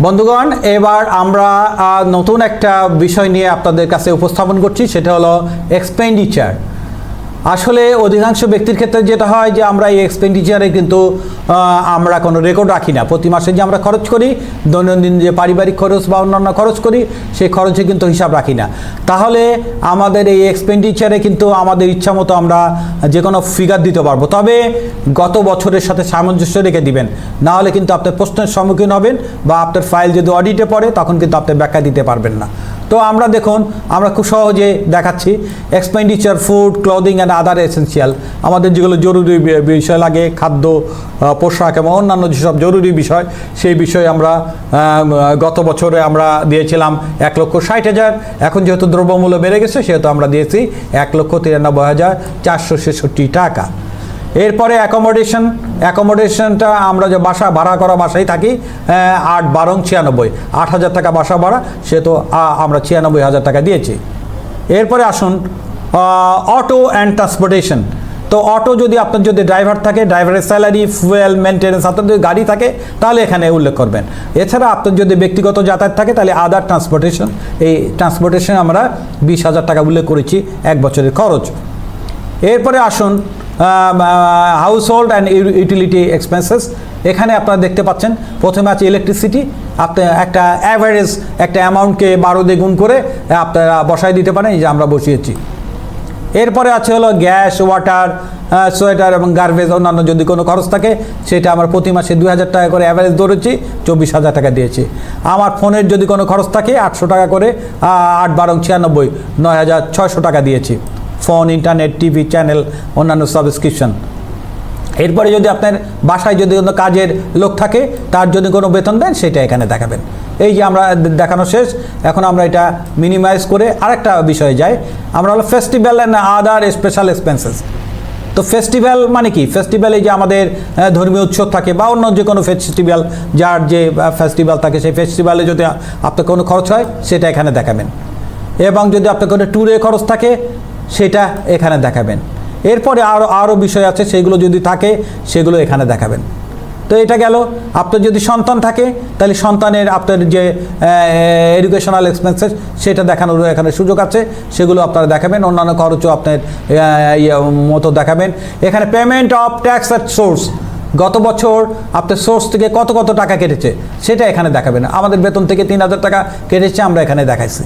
বন্ধুগণ এবার আমরা নতুন একটা বিষয় নিয়ে আপনাদের কাছে উপস্থাপন করছি সেটা হলো এক্সপেন্ডিচার আসলে অধিকাংশ ব্যক্তির ক্ষেত্রে যেটা হয় যে আমরা এই এক্সপেন্ডিচারে কিন্তু আমরা কোনো রেকর্ড রাখি না। প্রতি মাসে যে আমরা খরচ করি, দৈনন্দিন যে পারিবারিক খরচ বা অন্যান্য খরচ করি, সেই খরচে কিন্তু হিসাব রাখি না। তাহলে আমাদের এই এক্সপেন্ডিচারে কিন্তু আমাদের ইচ্ছা মতো আমরা যে কোনো ফিগার দিতে পারব। তবে গত বছরের সাথে সামঞ্জস্য রেখে দিবেন। না হলে কিন্তু আপনার প্রশ্নের সম্মুখীন হবেন বা আপনার ফাইল যদি অডিটে পড়ে, তখন কিন্তু আপনি ব্যাখ্যা দিতে পারবেন না। তো আমরা দেখুন, আমরা খুব সহজে দেখাচ্ছি expenditure food clothing and other essential আমাদের যেগুলো জরুরি বিষয় লাগে, খাদ্য পোশাক এবং অন্যান্য যেসব জরুরি বিষয়, সেই বিষয়ে আমরা গত বছরে আমরা দিয়েছিলাম এক লক্ষ ষাট হাজার। এখন যেহেতু দ্রব্যমূল্য বেড়ে গেছে, সেহেতু আমরা দিয়েছি এক লক্ষ তিরানব্বই হাজার চারশো ছেষট্টি টাকা। এরপরে অ্যাকোমোডেশন অ্যাকোমোডেশনটা আমরা যে বাসা ভাড়া করা বাসায় থাকি আট বারং ছিয়ানব্বই। আট হাজার টাকা বাসা ভাড়া, সে তো আমরা ছিয়ানব্বই হাজার টাকা দিয়েছি। এরপরে আসুন অটো অ্যান্ড ট্রান্সপোর্টেশন তো অটো যদি আপনার যদি ড্রাইভার থাকে ড্রাইভারের স্যালারি ফুয়েল মেনটেন্যান্স আপনার যদি গাড়ি থাকে, তাহলে এখানে উল্লেখ করবেন। এছাড়া আপনার যদি ব্যক্তিগত যাতায়াত থাকে, তাহলে আদার ট্রান্সপোর্টেশন এই ট্রান্সপোর্টেশন আমরা বিশ হাজার টাকা উল্লেখ করেছি, এক বছরের খরচ। এরপরে আসুন household and utility expenses এখানে আপনারা দেখতে পাচ্ছেন, প্রথমে আছে ইলেকট্রিসিটি আপনি একটা অ্যাভারেজ একটা অ্যামাউন্টকে বারো দিয়ে গুণ করে আপনারা বসায় দিতে পারেন, এই যে আমরা বসিয়েছি। এরপরে আছে হলো গ্যাস ওয়াটার সোয়েটার এবং গার্বেজ অন্যান্য যদি কোনো খরচ থাকে, সেটা আমরা প্রতি মাসে দুই হাজার টাকা করে অ্যাভারেজ ধরেছি, চব্বিশ হাজার টাকা দিয়েছি। আমার ফোনের যদি কোনো খরচ থাকে, আটশো টাকা করে আট বারো ছিয়ানব্বই, নয় হাজার ছয়শো টাকা দিয়েছি। ফোন, ইন্টারনেট, টিভি, চ্যানেল, অন্যান্য সাবস্ক্রিপশন। এরপরে যদি আপনার বাসায় যদি কোনো কাজের লোক থাকে, তার যদি কোনো বেতন দেন, সেটা এখানে দেখাবেন। এই যে আমরা দেখানো শেষ, এখন আমরা এটা মিনিমাইজ করে আরেকটা বিষয়ে যাই। আমরা হলো festival and other special expenses তো ফেস্টিভ্যাল মানে কি? ফেস্টিভ্যালে যে আমাদের ধর্মীয় উৎসব থাকে বা অন্য যে কোনো ফেস্টিভ্যাল যার যে ফেস্টিভ্যাল থাকে, সেই ফেস্টিভ্যালে যদি আপনার কোনো খরচ হয়, সেটা এখানে দেখাবেন। এবং যদি আপনার কোনো ট্যুরে খরচ থাকে সেটা এখানে দেখাবেন। এরপরে আরও আরও বিষয় আছে, সেগুলো যদি থাকে, সেগুলো এখানে দেখাবেন। তো এটা গেল, আপনার যদি সন্তান থাকে, তাহলে সন্তানের আপনার যে এডুকেশনাল এক্সপেন্সেস সেটা দেখানোর এখানে সুযোগ আছে, সেগুলো আপনারা দেখাবেন। অন্যান্য খরচও আপনার ইয়ে মতো দেখাবেন। এখানে payment of tax at source গত বছর আপনার সোর্স থেকে কত কত টাকা কেটেছে, সেটা এখানে দেখাবেন। আমাদের বেতন থেকে তিন হাজার টাকা কেটেছে, আমরা এখানে দেখাইছি।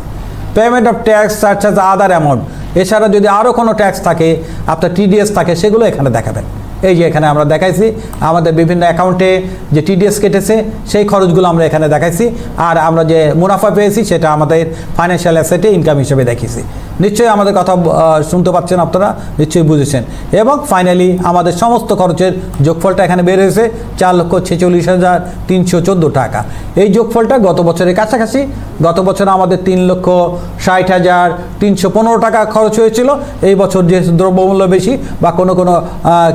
Payment of tax search other amount এছাড়া যদি আরও কোনো ট্যাক্স থাকে, আপনার টিডিএস থাকে, সেগুলো এখানে দেখাবেন। এই যে এখানে আমরা দেখাইছি, আমাদের বিভিন্ন অ্যাকাউন্টে যে টিডিএস কেটেছে, সেই খরচগুলো আমরা এখানে দেখাইছি। আর আমরা যে মুনাফা পেয়েছি, সেটা আমাদের ফাইন্যান্সিয়াল অ্যাসেটে ইনকাম হিসেবে দেখিয়েছি। নিশ্চয়ই আমাদের কথা শুনতে পাচ্ছেন আপনারা, নিশ্চয়ই বুঝেছেন। এবং ফাইনালি আমাদের সমস্ত খরচের যোগফলটা এখানে বের হয়েছে, চার লক্ষ ছেচল্লিশ হাজার তিনশো চোদ্দ টাকা। এই যোগফলটা গত বছরের কাছাকাছি, গত বছর আমাদের তিন লক্ষ ষাট হাজার তিনশো পনেরো টাকা খরচ হয়েছিল, এই বছর যে দ্রব্যমূল্য বেশি বা কোনো কোনো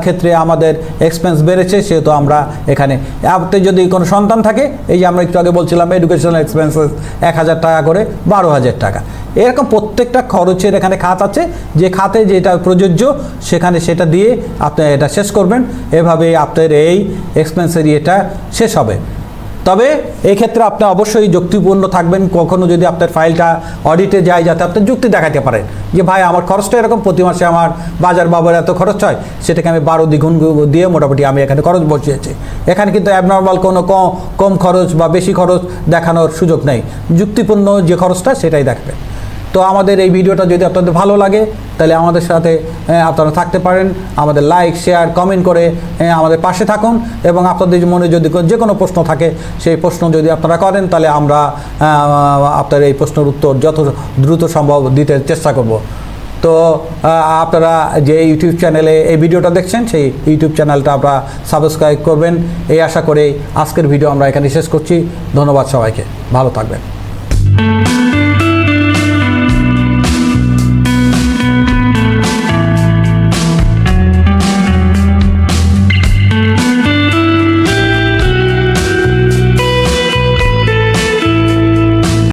ক্ষেত্রে আমাদের এক্সপেন্স বেড়েছে, সেহেতু আমরা এখানে, আপনি যদি কোনো সন্তান থাকে, এই যে আমরা একটু আগে বলছিলাম এডুকেশনাল এক্সপেন্সেস এক হাজার টাকা করে বারো হাজার টাকা। এরকম প্রত্যেকটা খরচের এখানে খাত আছে। যে খাতে যেটা প্রযোজ্য, সেখানে সেটা দিয়ে আপনি এটা শেষ করবেন। এভাবে আপনার এই এক্সপেন্সের ইয়েটা শেষ হবে। তবে এই ক্ষেত্রে আপনি অবশ্যই যুক্তিপূর্ণ থাকবেন। কখনো যদি আপনার ফাইলটা অডিটে যায়, যাতে আপনি যুক্তি দেখাতে পারেন। যে, ভাই, আমার খরচটা এরকম, প্রতি মাসে আমার বাজার বাবার এত খরচ হয়, সেটাকে আমি বারো দ্বিগুণ দিয়ে মোটামুটি আমি এখানে খরচ বসিয়েছি। এখানে কিন্তু অ্যাবনর্মাল কোনো কম খরচ বা বেশি খরচ দেখানোর সুযোগ নেই। যুক্তিপূর্ণ যে খরচটা, সেটাই দেখবে তো আমাদের এই ভিডিওটা যদি আপনাদের ভালো লাগে, তাহলে আমাদের সাথে আপনারা থাকতে পারেন। আমাদের লাইক শেয়ার কমেন্ট করে আমাদের পাশে থাকুন। এবং আপনাদের মনে যদি যে কোনো প্রশ্ন থাকে, সেই প্রশ্ন যদি আপনারা করেন, তাহলে আমরা আপনার এই প্রশ্নের উত্তর যত দ্রুত সম্ভব দিতে চেষ্টা করব। তো আপনারা যে ইউটিউব চ্যানেলে এই ভিডিওটা দেখছেন, সেই ইউটিউব চ্যানেলটা আপনারা সাবস্ক্রাইব করবেন। এই আশা করে আজকের ভিডিও আমরা এখানে শেষ করছি। ধন্যবাদ সবাইকে। ভালো থাকবেন।